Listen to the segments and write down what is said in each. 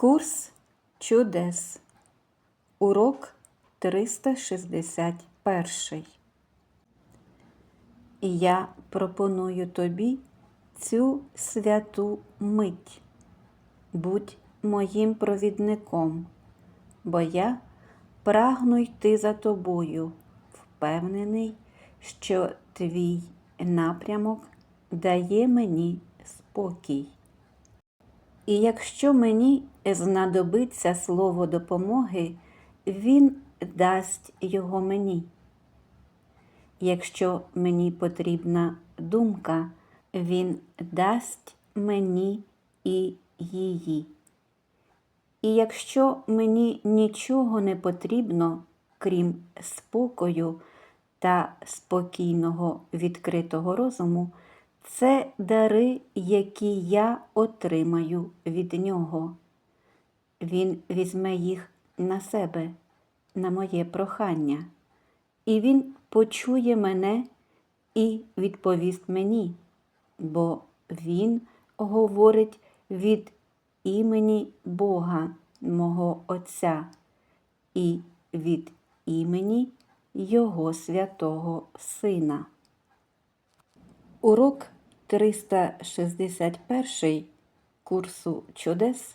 Курс чудес. Урок 361. І я пропоную тобі цю святу мить. Будь моїм провідником, бо я прагну йти за тобою, впевнений, що твій напрямок дає мені спокій. І якщо мені знадобиться слово допомоги, він дасть його мені. Якщо мені потрібна думка, він дасть мені і її. І якщо мені нічого не потрібно, крім спокою та спокійного відкритого розуму, це дари, які я отримаю від нього. Він візьме їх на себе, на моє прохання, і він почує мене і відповість мені, бо він говорить від імені Бога, мого Отця, і від імені Його святого Сина. Урок 361 курсу чудес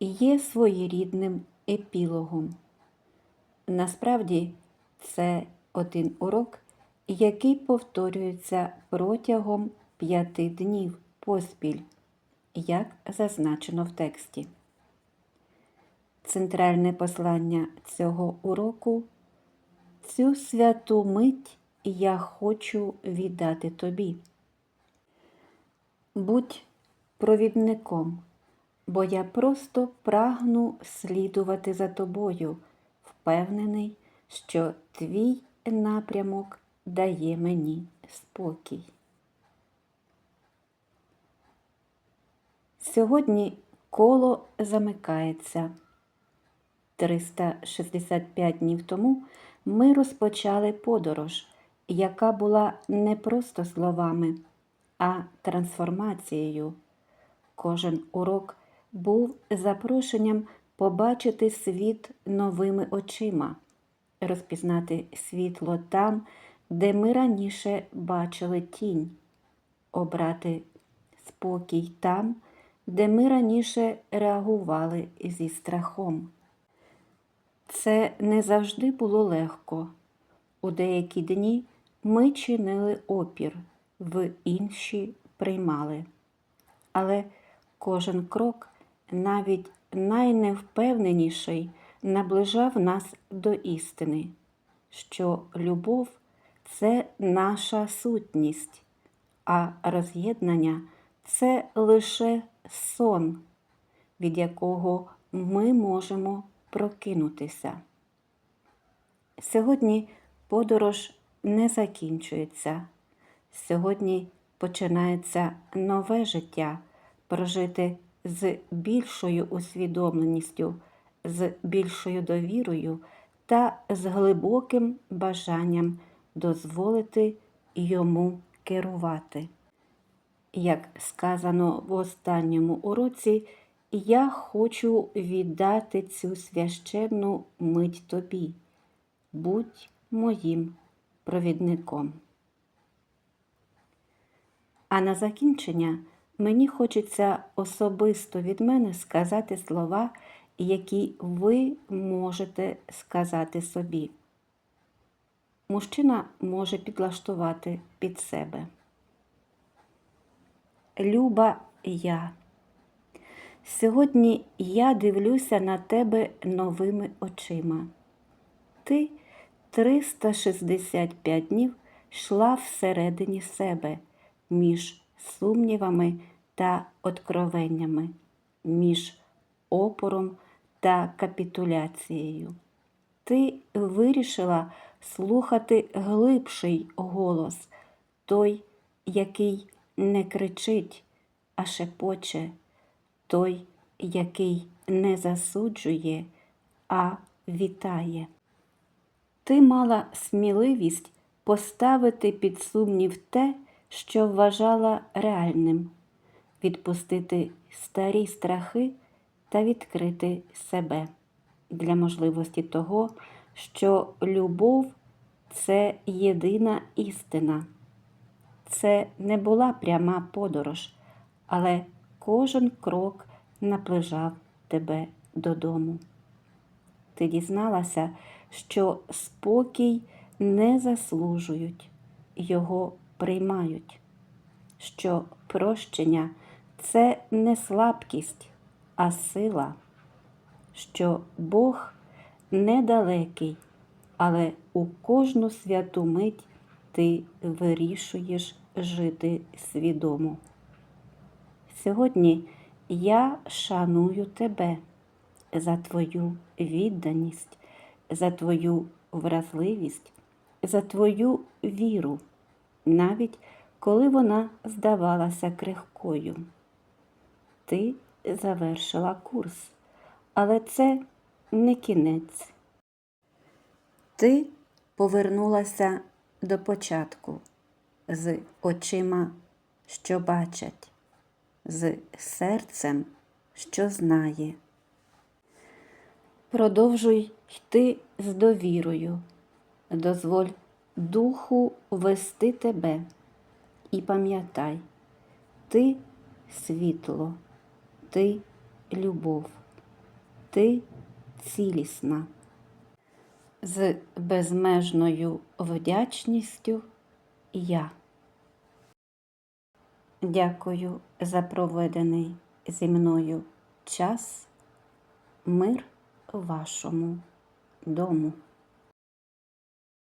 є своєрідним епілогом. Насправді, це один урок, який повторюється протягом п'яти днів поспіль, як зазначено в тексті. Центральне послання цього уроку цю святу мить я хочу віддати тобі. Будь провідником, бо я просто прагну слідувати за тобою, впевнений, що твій напрямок дає мені спокій. Сьогодні коло замикається. 365 днів тому ми розпочали подорож, яка була не просто словами, а трансформацією. Кожен урок був запрошенням побачити світ новими очима, розпізнати світло там, де ми раніше бачили тінь, обрати спокій там, де ми раніше реагували зі страхом. Це не завжди було легко. У деякі дні ми чинили опір, в інші приймали. Але кожен крок, навіть найневпевненіший, наближав нас до істини, що любов це наша сутність, а роз'єднання це лише сон, від якого ми можемо прокинутися. Сьогодні подорож не закінчується. Сьогодні починається нове життя, прожити з більшою усвідомленістю, з більшою довірою та з глибоким бажанням дозволити йому керувати. Як сказано в останньому уроці, я хочу віддати цю священну мить тобі. Будь моїм провідником. А на закінчення мені хочеться особисто від мене сказати слова, які ви можете сказати собі. Мужчина може підлаштувати під себе. Люба я. Сьогодні я дивлюся на тебе новими очима. Ти 365 днів йшла всередині себе між сумнівами та откровеннями, між опором та капітуляцією. Ти вирішила слухати глибший голос, той, який не кричить, а шепоче, той, який не засуджує, а вітає. Ти мала сміливість поставити під сумнів те, що вважала реальним, відпустити старі страхи та відкрити себе для можливості того, що любов це єдина істина. Це не була пряма подорож, але кожен крок наближав тебе додому. Ти дізналася, що спокій не заслужують, його приймають, що прощення це не слабкість, а сила, що Бог недалекий, але у кожну святу мить ти вирішуєш жити свідомо. Сьогодні я шаную тебе за твою відданість, за твою вразливість, за твою віру, навіть коли вона здавалася крихкою. Ти завершила курс, але це не кінець. Ти повернулася до початку з очима, що бачать, з серцем, що знає. Продовжуй йти з довірою, дозволь духу вести тебе і пам'ятай, ти світло, ти любов, ти цілісна. З безмежною вдячністю я. Дякую за проведений зі мною час. Мир вашому дому.